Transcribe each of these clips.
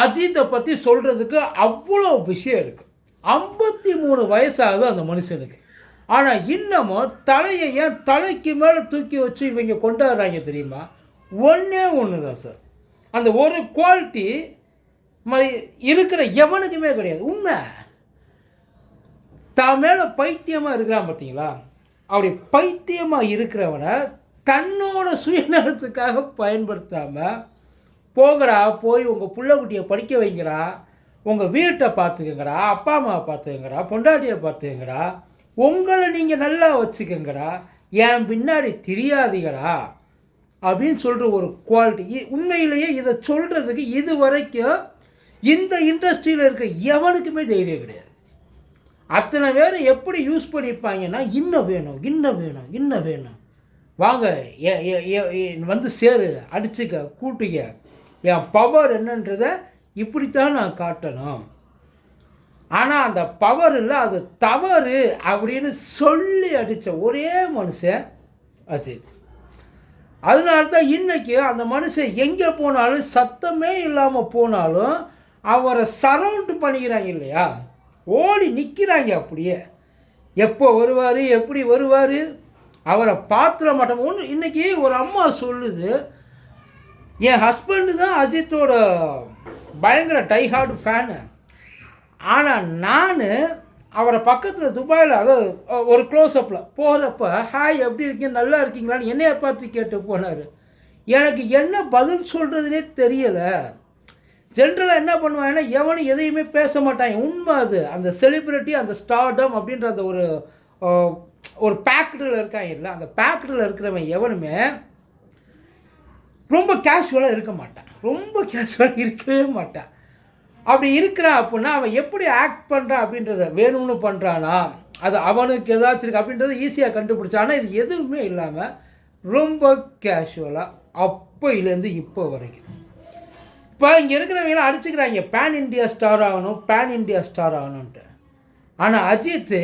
அஜித்தை பற்றி சொல்கிறதுக்கு அவ்வளோ விஷயம் இருக்குது ஐம்பத்தி மூணு வயசாகுது அந்த மனுஷனுக்கு. ஆனால் இன்னமும் தலையை ஏன் தலைக்கு மேலே தூக்கி வச்சு இவங்க கொண்டாடுறாங்க தெரியுமா? ஒன்றே ஒன்று தான் சார். அந்த ஒரு குவாலிட்டி ம இருக்கிற எவனுக்குமே கிடையாது. உண்மை? தான் மேலே பைத்தியமாக இருக்கிறான் பார்த்தீங்களா? அப்படி பைத்தியமாக இருக்கிறவனை தன்னோட சுயநலத்துக்காக பயன்படுத்தாமல் போங்கடா போய் உங்கள் பிள்ளைக்குட்டியை படிக்க வைங்கடா. உங்கள் வீட்டை பார்த்துக்கங்கடா அப்பா அம்மாவை பார்த்துக்கங்கடா பொண்டாட்டியை பார்த்துக்கங்கடா. உங்களை நீங்கள் நல்லா வச்சுக்கங்கடா. என் பின்னாடி தெரியாதீங்கடா அப்படின்னு சொல்கிற ஒரு குவாலிட்டி உண்மையிலேயே இதை சொல்கிறதுக்கு இது வரைக்கும் இந்த இண்டஸ்ட்ரியில் இருக்க எவனுக்குமே தைரியம் கிடையாது. அத்தனை பேர் எப்படி யூஸ் பண்ணியிருப்பாங்கன்னா இன்னும் வேணும் இன்னும் வேணும் இன்னும் வேணும். வாங்க ஏ- ஏ- வந்து சேரு அடிச்சுக்க கூட்டுக்க. என் பவர் என்னன்றதை இப்படித்தான் நான் காட்டணும். ஆனால் அந்த பவர் இல்லை அது தவறு அப்படின்னு சொல்லி அடித்த ஒரே மனுஷன் அஜித். அதனால தான் இன்னைக்கு அந்த மனுஷன் எங்கே போனாலும் சத்தமே இல்லாமல் போனாலும் அவரை சரவுண்ட் பண்ணிக்கிறாங்க இல்லையா? ஓடி நிற்கிறாங்க அப்படியே. எப்போ வருவார் எப்படி வருவார்? அவரை பார்த்துட மாட்டோம். ஒன்று இன்றைக்கி ஒரு அம்மா சொல்லுது என் ஹஸ்பண்டு தான் அஜித்தோட பயங்கர டைஹார்டு ஃபேனு ஆனால் நான் அவரை பக்கத்தில் துபாயில் அதாவது ஒரு க்ளோஸ்அப்பில் போகிறப்ப ஹாய் எப்படி இருக்கீங்க? நல்லா இருக்கீங்களான்னு என்னைய பார்த்து கேட்டு போனார். எனக்கு என்ன பதில் சொல்கிறதுனே தெரியலை. ஜென்ரலாக என்ன பண்ணுவாங்கன்னா எவனும் எதையுமே பேச மாட்டாங்க உண்மை அது. அந்த செலிப்ரிட்டி அந்த ஸ்டார்டம் அப்படின்ற அந்த ஒரு ஒரு பேக்கெட்டில் இருக்காங்க இல்லை அந்த பேக்கெட்டில் இருக்கிறவன் எவனுமே ரொம்ப கேஷுவலாக இருக்க மாட்டான். ரொம்ப கேஷுவலாக இருக்கவே மாட்டான். அப்படி இருக்கிறான் அப்படின்னா அவன் எப்படி ஆக்ட் பண்ணுறான் அப்படின்றத வேணும்னு பண்ணுறானா அது அவனுக்கு ஏதாச்சும் இருக்கு அப்படின்றத ஈஸியாக கண்டுபிடிச்சான். ஆனால் இது எதுவுமே இல்லாமல் ரொம்ப கேஷுவலாக அப்போயிலேருந்து இப்போ வரைக்கும். இப்போ இங்கே இருக்கிறவங்களாம் அடிச்சுக்கிறாங்க பேன் இண்டியா ஸ்டார் ஆகணும் பேன் இண்டியா ஸ்டார் ஆகணுன்ட்டு ஆனால் அஜித்து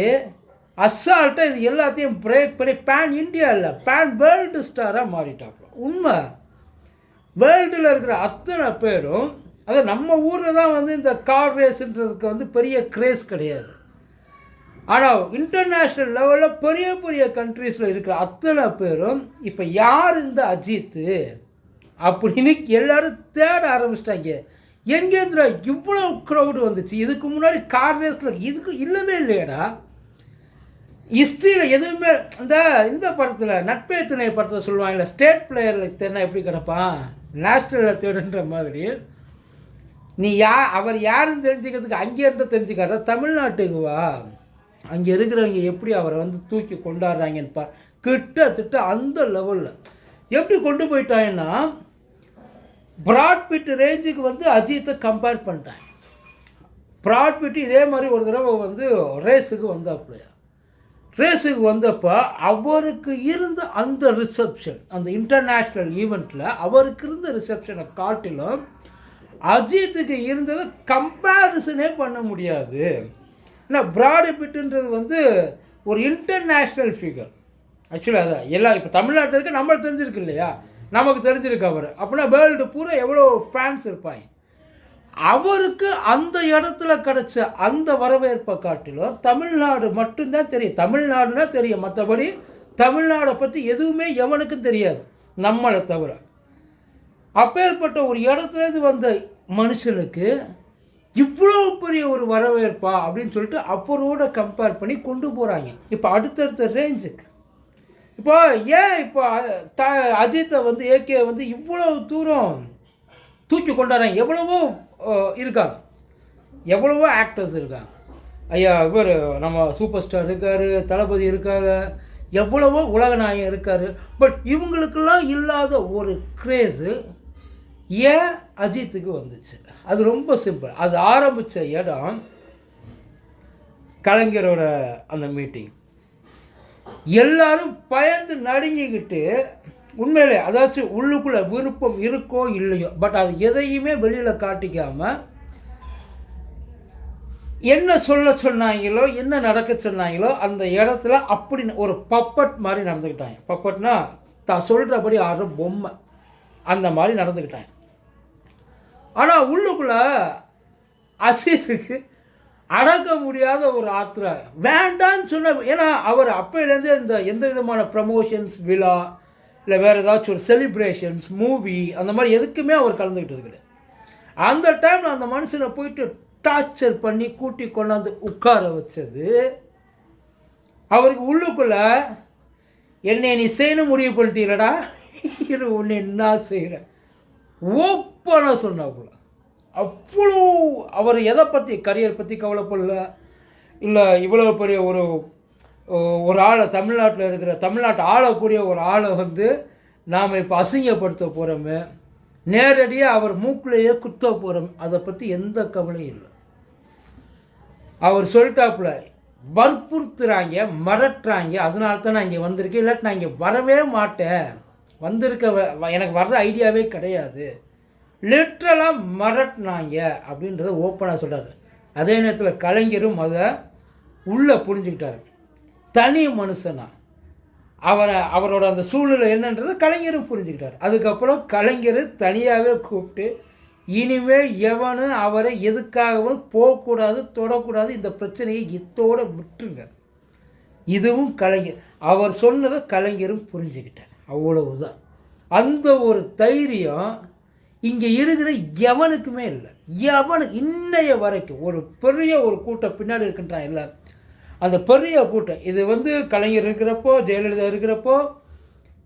அசால்ட்டாக இது எல்லாத்தையும் பிரேக் பண்ணி பேன் இண்டியா இல்லை பேன் வேர்ல்டு ஸ்டாராக மாறிட்டாப்புல உண்மை? வேர்ல்டில் இருக்கிற அத்தனை பேரும் அதை நம்ம ஊரில் தான் வந்து இந்த கார் ரேஸுன்றதுக்கு வந்து பெரிய கிரேஸ் கிடையாது. ஆனால் இன்டர்நேஷ்னல் லெவலில் பெரிய பெரிய கண்ட்ரீஸில் இருக்கிற அத்தனை பேரும் இப்போ யார் இந்த அஜித்து அப்படின்னு எல்லோரும் தேட ஆரம்பிச்சிட்டாங்க. எங்கேருந்துடா இவ்வளோ க்ரௌடு வந்துச்சு. இதுக்கு முன்னாடி கார் ரேஸில் இதுக்கு இல்லவே இல்லையடா. ஹிஸ்ட்ரியில் எதுவுமே இந்த இந்த படத்தில் நட்பே துணை படத்தில் சொல்லுவாங்கல்ல ஸ்டேட் பிளேயரில் தேடினா எப்படி கிடப்பான்? நேஷ்னலில் தேடுன்ற மாதிரி. நீ யா அவர் யாருன்னு தெரிஞ்சுக்கிறதுக்கு அங்கேருந்து தெரிஞ்சுக்காத தமிழ்நாட்டுக்கு வா அங்கே இருக்கிறவங்க எப்படி அவரை வந்து தூக்கி கொண்டாடுறாங்கன்னு பா கிட்டத்தட்ட அந்த லெவலில் எப்படி கொண்டு போயிட்டாங்கன்னா பிராட்பிட் ரேஞ்சுக்கு வந்து அஜித்தை கம்பேர் பண்ணிட்டாங்க பிராட்பிட் இதே மாதிரி ஒரு தடவை வந்து ரேஸுக்கு வந்தாப்புலையா? ரேஸுக்கு வந்தப்போ அவருக்கு இருந்த அந்த ரிசப்ஷன் அந்த இன்டர்நேஷ்னல் ஈவெண்ட்டில் அவருக்கு இருந்த ரிசப்ஷனை காட்டிலும் அஜித்துக்கு இருந்ததை கம்பேரிசனே பண்ண முடியாது. ஏன்னா பிராடி பிட்டுன்றது வந்து ஒரு இன்டர்நேஷ்னல் ஃபிகர் ஆக்சுவலாக அதான் எல்லாம் இப்போ தமிழ்நாட்டில் இருக்க நம்மளுக்கு தெரிஞ்சிருக்கு இல்லையா? நமக்கு தெரிஞ்சிருக்கு அவர். அப்படின்னா வேர்ல்டு பூரா எவ்வளோ ஃபேன்ஸ் இருப்பாங்க? அவருக்கு அந்த இடத்துல கிடைச்ச அந்த வரவேற்பை காட்டிலும் தமிழ்நாடு மட்டும்தான் தெரியும். தமிழ்நாடுனா தெரியும். மற்றபடி தமிழ்நாடை பற்றி எதுவுமே எவனுக்கும் தெரியாது. நம்மளை தவிர. அப்பேற்பட்ட ஒரு இடத்துலேருந்து வந்த மனுஷனுக்கு இவ்வளோ பெரிய ஒரு வரவேற்பா அப்படின்னு சொல்லிட்டு அப்பரோட கம்பேர் பண்ணி கொண்டு போகிறாங்க இப்போ அடுத்தடுத்த ரேஞ்சுக்கு இப்போ ஏன் இப்போ த அஜித்தை வந்து ஏகே வந்து இவ்வளோ தூரம் தூக்கி கொண்டாடுறாங்க? எவ்வளவோ இருக்காங்க. எவ்வளவோ ஆக்டர்ஸ் இருக்காங்க. ஐயா இவர் நம்ம சூப்பர் ஸ்டார் இருக்கார் தளபதி இருக்காங்க எவ்வளவோ உலகநாயகன் இருக்கார். பட் இவங்களுக்கெல்லாம் இல்லாத ஒரு க்ரேஸு ஏன் அஜித்துக்கு வந்துச்சு. அது ரொம்ப சிம்பிள் அது ஆரம்பித்த இடம் கலைஞரோட அந்த மீட்டிங் எல்லாரும் பயந்து நடுங்கிக்கிட்டு உண்மையிலே அதாச்சும் உள்ளுக்குள்ளே விருப்பம் இருக்கோ இல்லையோ பட் அது எதையுமே வெளியில் காட்டிக்காமல் என்ன சொல்ல சொன்னாங்களோ என்ன நடக்க சொன்னாங்களோ அந்த இடத்துல அப்படி ஒரு பப்பட் மாதிரி நடந்துக்கிட்டாங்க பப்பட்னா தான் சொல்கிறபடி ஆடுற பொம்மை. அந்த மாதிரி நடந்துக்கிட்டாங்க ஆனால் உள்ளுக்குள்ள அசித்துக்கு அடக்க முடியாத ஒரு ஆத்திர. வேண்டான்னு சொன்ன ஏன்னா அவர் அப்போலேருந்து இந்த எந்த விதமான ப்ரமோஷன்ஸ் விழா இல்லை வேறு ஏதாச்சும் ஒரு செலிப்ரேஷன்ஸ் மூவி அந்த மாதிரி எதுக்குமே அவர் கலந்துக்கிட்டது கிடையாது. அந்த டைமில் அந்த மனுஷனை போயிட்டு டார்ச்சர் பண்ணி கூட்டி கொண்டாந்து உட்கார வச்சது அவருக்கு உள்ளுக்குள்ள என்னை நீ செய்யணும் முடிவு பண்ணிட்டீங்களடா? இரு உன்னை என்ன செய்கிறேன் ஓப்பனாக சொன்னாப்புல. அவ்வளோ அவர் எதை பற்றி கரியர் பற்றி கவலைப்படல. இல்லை இவ்வளோ பெரிய ஒரு ஒரு ஆளை தமிழ்நாட்டில் இருக்கிற தமிழ்நாட்டை ஆளக்கூடிய ஒரு ஆளை வந்து நாம் இப்போ அசிங்கப்படுத்த போகிறோமே நேரடியாக அவர் மூக்கிலேயே குத்த போகிறோம் அதை பற்றி எந்த கவலையும் இல்லை. அவர் சொல்லிட்டாப்புல வற்புறுத்துறாங்க மிரட்டுறாங்க அதனால தான் நான் இங்கே வந்திருக்கேன் இல்லாட்டி நான் இங்கே வரவே மாட்டேன். வந்திருக்க வ- வ- எனக்கு வர்ற ஐடியாவே கிடையாது. லிட்ரலாக மிரட்டினாங்க அப்படின்றத ஓப்பனாக சொல்கிறாரு அதே நேரத்தில் கலைஞரும் அதை உள்ளே புரிஞ்சுக்கிட்டாரு. தனி மனுஷனா. அவரை அவரோட அந்த சூழ்நிலை என்னன்றதை கலைஞரும் புரிஞ்சுக்கிட்டார். அதுக்கப்புறம் கலைஞர் தனியாகவே கூப்பிட்டு இனிமேல் எவனும் அவரை எதுக்காகவும் போகக்கூடாது தொடக்கூடாது இந்த பிரச்சனையை இத்தோடு விட்டுருங்க. இதுவும் கலைஞர். அவர் சொன்னதை கலைஞரும் புரிஞ்சுக்கிட்டார். அவ்வளவுதான். அந்த ஒரு தைரியம் இங்கே இருக்கிற எவனுக்குமே இல்லை. எவனு இன்னைய வரைக்கும் ஒரு பெரிய ஒரு கூட்டம் பின்னாடி இருக்கின்றான் இல்லை. அந்த பெரிய கூட்டம். இது வந்து கலைஞர் இருக்கிறப்போ ஜெயலலிதா இருக்கிறப்போ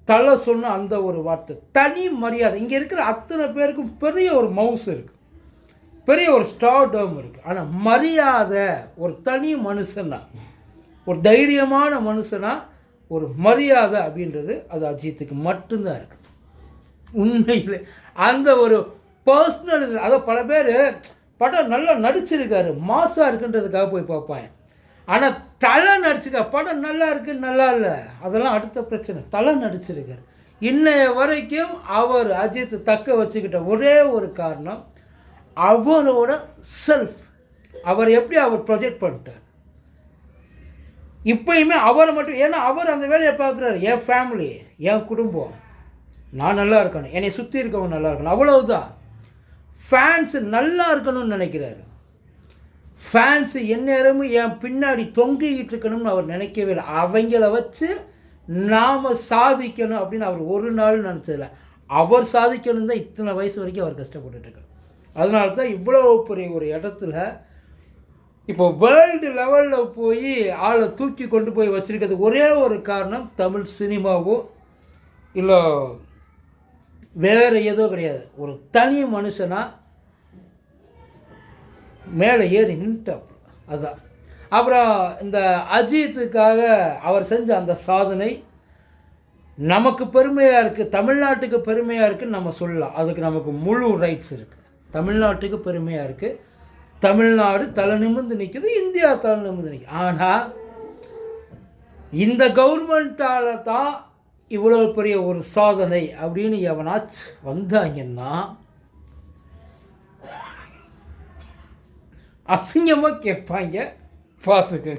தலை சொன்ன அந்த ஒரு வார்த்தை. தனி மரியாதை. இங்கே இருக்கிற அத்தனை பேருக்கும் பெரிய ஒரு மவுஸ் இருக்குது பெரிய ஒரு ஸ்டார்டம் இருக்குது ஆனால் மரியாதை ஒரு தனி மனுஷனா ஒரு தைரியமான மனுஷனா ஒரு மரியாதை அப்படின்றது அது அஜித்துக்கு மட்டும்தான் இருக்குது உண்மையில். அந்த ஒரு பர்சனல் அதை பல பேர் படம் நல்லா நடிச்சிருக்காரு. மாசாக இருக்குன்றதுக்காக போய் பார்ப்பாங்க. ஆனால் தலை நடிச்சிருக்கா படம் நல்லா இருக்கு நல்லா இல்லை. அதெல்லாம் அடுத்த பிரச்சனை. தலை நடிச்சிருக்கார். இன்னைய வரைக்கும் அவர் அஜித் தக்க வச்சுக்கிட்ட ஒரே ஒரு காரணம் அவரோட செல்ஃப் அவர் எப்படி அவர் ப்ரொஜெக்ட் பண்ணிட்டார்? இப்பயுமே அவரை மட்டும் ஏன்னா அவர் அந்த வேலையை பார்க்குறாரு. என் ஃபேமிலி என் குடும்பம். நான் நல்லா இருக்கணும். என்னை சுற்றி இருக்கவங்க நல்லா இருக்கணும். அவ்வளவுதான். ஃபேன்ஸ் நல்லா இருக்கணும்னு நினைக்கிறாரு. ஃபேன்ஸு எந்நேரமும் என் பின்னாடி தொங்கிக்கிட்டு இருக்கணும்னு அவர் நினைக்கவே இல்லை. அவங்கள வச்சு நாம் சாதிக்கணும் அப்படின்னு அவர் ஒரு நாள் நினச்சதில்ல. அவர் சாதிக்கணும் தான் இத்தனை வயசு வரைக்கும் அவர் கஷ்டப்பட்டுருக்கார் இருக்கார். அதனால தான் இவ்வளோ பெரிய ஒரு இடத்துல இப்போ வேர்ல்டு லெவலில் போய் ஆளை தூக்கி கொண்டு போய் வச்சுருக்கிறது ஒரே ஒரு காரணம் தமிழ் சினிமாவோ இல்லை வேறு ஏதோ கிடையாது. ஒரு தனி மனுஷனா மேலே ஏறி நின்ட்டாப்புல. அதுதான் அப்புறம் இந்த அஜித்துக்காக அவர் செஞ்ச அந்த சாதனை நமக்கு பெருமையாக இருக்குது தமிழ்நாட்டுக்கு பெருமையாக இருக்குன்னு நம்ம சொல்லலாம். அதுக்கு நமக்கு முழு ரைட்ஸ் இருக்குது தமிழ்நாட்டுக்கு பெருமையாக இருக்குது தமிழ்நாடு தலை நிமிர்ந்து நிற்குது இந்தியா தலை நிமிர்ந்து நிற்குது ஆனால் இந்த கவர்மெண்ட்டால் தான் இவ்வளோ பெரிய ஒரு சாதனை அப்படின்னு எவனாச்சும் வந்தாங்கன்னா அசிங்கமாக கேட்பாங்க பார்த்துக்க